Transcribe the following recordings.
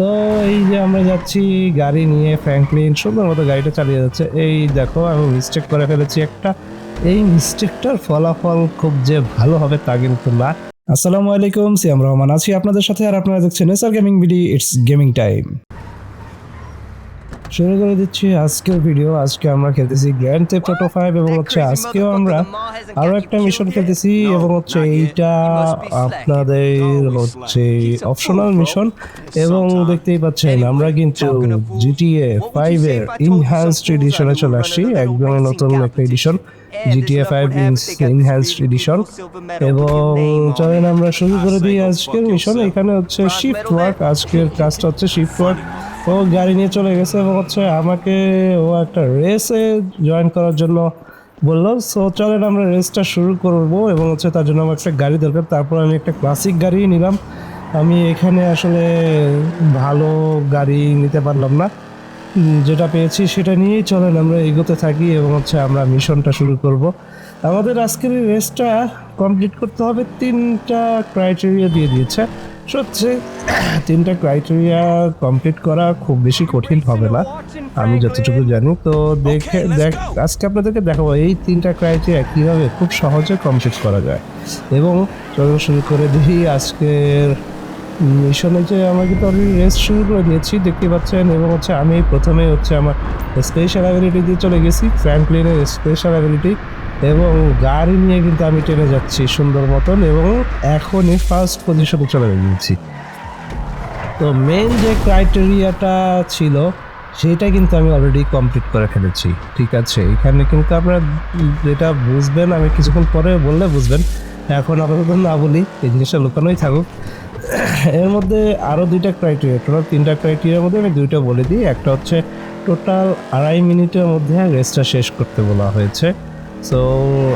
তো এই যে আমরা যাচ্ছি গাড়ি নিয়ে ফ্র্যাঙ্কলিন সুন্দর মতো গাড়িটা চালিয়ে যাচ্ছে। এই দেখো, আমি মিস্টেক করে ফেলেছি একটা। এই মিস্টেকটার ফলাফল খুব যে ভালো হবে তা কিন্তু না। আসসালামু আলাইকুম, সিয়াম রহমান আছি আপনাদের সাথে, আর আপনারা দেখছেন এসআর গেমিং ভিডি ইটস গেমিং টাইম শুরু করে দিচ্ছি আজকের ভিডিও আজকে আমরা খেলতেছি গ্র্যান্ড থেফট অটো ফাইভ এবং হচ্ছে আজকেও আমরা আরও একটা মিশন খেলতেছি এবং হচ্ছে এইটা আপনাদের হচ্ছে অপশনাল মিশন এবং দেখতেই পাচ্ছেন আমরা কিন্তু জিটিএ ফাইভ এর ইনহ্যান্সড এডিশনে চলে আসছি একদম নতুন একটা edition GTA five enhanced edition এবং চলেন আমরা শুরু করে দিই আজকের মিশন এখানে হচ্ছে শিফট ওয়ার্ক আজকের কাজটা হচ্ছে শিফট ওয়ার্ক ও গাড়ি নিয়ে চলে গেছে এবং হচ্ছে আমাকে ও একটা রেসে জয়েন করার জন্য বলল সো চলেন আমরা রেসটা শুরু করব এবং হচ্ছে তার জন্য আমার একটা গাড়ি দরকার। তারপর আমি একটা ক্লাসিক গাড়ি নিলাম। আমি এখানে আসলে ভালো গাড়ি নিতে পারলাম না। যেটা পেয়েছি সেটা নিয়েই চলেন, আমরা এগোতে থাকি এবং হচ্ছে আমরা মিশনটা শুরু করব। আমাদের আজকের রেসটা কমপ্লিট করতে হবে তিনটা ক্রাইটেরিয়া দিয়ে দিয়েছে। সত্যি তিনটা ক্রাইটেরিয়া কমপ্লিট করা খুব বেশি কঠিন হবে না। আমি যতটুকু জানি তো দেখে দেখ আজকে আপনাদেরকে দেখাবো এই তিনটা ক্রাইটেরিয়া কীভাবে খুব সহজে কমপ্লিট করা যায়। এবং চলুন শুরু করে দিই আজকের মিশনে যে আমরা কিন্তু অলরেডি রেস্ট শুরু করে দিয়েছি দেখতে পাচ্ছেন এবং হচ্ছে আমি প্রথমে হচ্ছে আমার স্পেশাল অ্যাবিলিটি দিয়ে চলে গেছি ফ্র্যাঙ্কলিনের স্পেশাল অ্যাবিলিটি এবং গাড়ি নিয়ে কিন্তু আমি ট্রেনে যাচ্ছি সুন্দর মতন এবং এখনই ফার্স্ট পজিশনে চলে গিয়েছি। তো মেন যে ক্রাইটেরিয়াটা ছিল, সেটা কিন্তু আমি অলরেডি কমপ্লিট করে ফেলেছি, ঠিক আছে? এখানে কিন্তু আপনারা যেটা বুঝবেন, আমি কিছুক্ষণ পরে বললে বুঝবেন। এখন আপাতত না বলি, এই জিনিসটা লুকানোই থাকুক। এর মধ্যে আরও দুইটা ক্রাইটেরিয়া টোটাল তিনটা ক্রাইটেরিয়ার মধ্যে আমি দুইটা বলে দিই। একটা হচ্ছে টোটাল আড়াই মিনিটের মধ্যে রেসটা শেষ করতে বলা হয়েছে। সো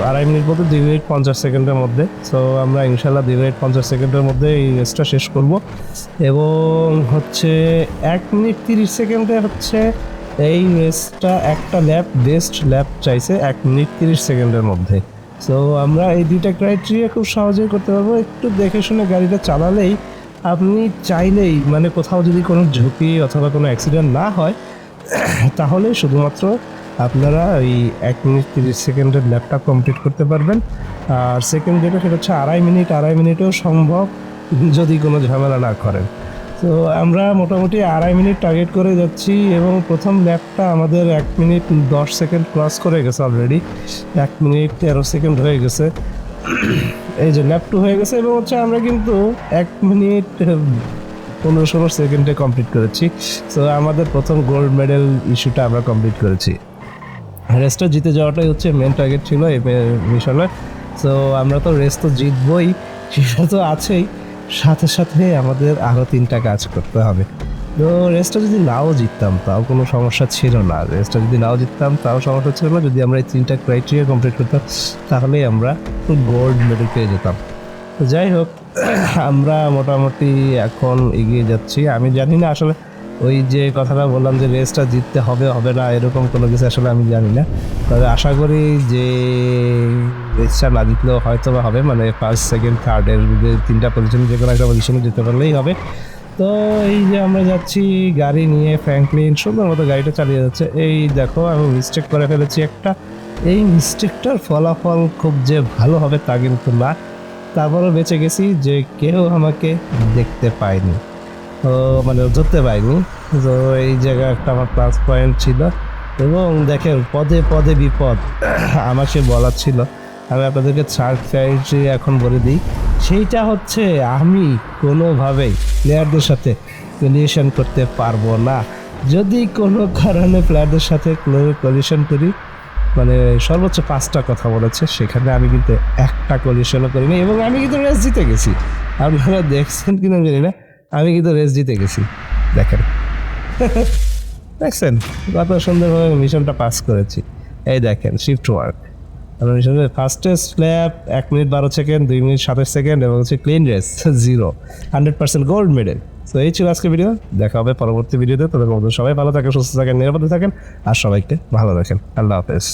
আড়াই মিনিট বলতে দুই মিনিট পঞ্চাশ সেকেন্ডের মধ্যে। সো আমরা ইনশাল্লাহ দুই মিনিট পঞ্চাশ সেকেন্ডের মধ্যে এই রেসটা শেষ করব। এবং হচ্ছে এক মিনিট তিরিশ সেকেন্ডে হচ্ছে এই রেসটা একটা ল্যাপ, বেস্ট ল্যাপ চাইছে এক মিনিট তিরিশ সেকেন্ডের মধ্যে। সো আমরা এই দুইটা ক্রাইটেরিয়া খুব সহজেই করতে পারব। একটু দেখে শুনে গাড়িটা চালালেই আপনি চাইলেই মানে কোথাও যদি কোনো ঝুঁকি অথবা কোনো অ্যাক্সিডেন্ট না হয়, তাহলে শুধুমাত্র আপনারা ওই এক মিনিট তিরিশ সেকেন্ডের ল্যাপটপ কমপ্লিট করতে পারবেন। আর সেকেন্ড যেটা, সেটা হচ্ছে আড়াই মিনিট, আড়াই মিনিটেও সম্ভব যদি কোনো ঝামেলা না করেন। তো আমরা মোটামুটি আড়াই মিনিট টার্গেট করে যাচ্ছি এবং প্রথম ল্যাপটা আমাদের এক মিনিট দশ সেকেন্ড ক্রস করে গেছে অলরেডি এক মিনিট তেরো সেকেন্ড হয়ে গেছে। এই যে ল্যাপ টু হয়ে গেছে এবং হচ্ছে আমরা কিন্তু এক মিনিট, পনেরো ষোলো সেকেন্ডে কমপ্লিট করেছি। তো আমাদের প্রথম গোল্ড মেডেল ইস্যুটা আমরা কমপ্লিট করেছি। রেসটা জিতে যাওয়াটাই হচ্ছে মেন টার্গেট ছিল এই মিশনে। তো আমরা তো রেস তো জিতবই, সেটা তো আছেই। সাথে সাথে আমাদের আরও তিনটা কাজ করতে হবে। তো রেসটা যদি নাও জিততাম, তাও কোনো সমস্যা ছিল না। রেসটা যদি নাও জিততাম, তাও সমস্যা ছিল না। যদি আমরা এই তিনটা ক্রাইটেরিয়া কমপ্লিট করতাম, তাহলেই আমরা গোল্ড মেডেল পেয়ে যেতাম। যাই হোক, আমরা মোটামুটি এখন এগিয়ে যাচ্ছি। আমি জানি না আসলে ওই যে কথাটা বললাম যে রেসটা জিততে হবে হবে না, এরকম কোনো কিছু আসলে আমি জানি না। তবে আশা করি যে রেসটা না জিতলেও হয়তো বা হবে মানে ফার্স্ট সেকেন্ড থার্ডের যে তিনটা পজিশনে যে কোনো একটা পজিশনে যেতে পারলেই হবে। তো এই যে আমরা যাচ্ছি গাড়ি নিয়ে ফ্র্যাঙ্কলিন সুন্দর মতো গাড়িটা চালিয়ে যাচ্ছে। এই দেখো, আমি মিস্টেক করে ফেলেছি একটা। এই মিস্টেকটার ফলাফল খুব যে ভালো হবে তা কিন্তু না। তারপরও বেঁচে গেছি যে কেউ আমাকে দেখতে পায়নি। তো মানে ধরতে পাইনি তো এই জায়গায় একটা আমার প্লাস পয়েন্ট ছিল এবং দেখেন, পদে পদে বিপদ আমাকে বলার ছিল। আমি আপনাদেরকে থার্ড ক্রাইটেরিয়া এখন বলে দিই। সেইটা হচ্ছে আমি কোনোভাবেই প্লেয়ারদের সাথে কলিশন করতে পারব না। যদি কোনো কারণে প্লেয়ারদের সাথে কলিশন করি মানে সর্বোচ্চ পাঁচটা কথা বলেছে, সেখানে আমি কিন্তু একটা কলিশনও করিনি এবং আমি কিন্তু রেস জিতে গেছি। আপনারা দেখছেন কিনা জানি না। আমি কিন্তু রেস জিতে গেছি। দেখেন। দেখছেন? কত সুন্দরভাবে মিশনটা পাস করেছি। এই দেখেন শিফট ওয়ার্ক আমরা মিশনের ফার্স্টেস্ট স্ল্যাপ এক মিনিট বারো সেকেন্ড দুই মিনিট সাতাশ সেকেন্ড এবং হচ্ছে clean race zero hundred percent gold medal তো এই ছিল আজকে ভিডিও দেখা হবে পরবর্তী ভিডিওতে তবে বন্ধু, সবাই ভালো থাকেন, সুস্থ থাকেন, নিরাপদে থাকেন। আর সবাইকে ভালো রাখেন। আল্লাহ হাফেজ।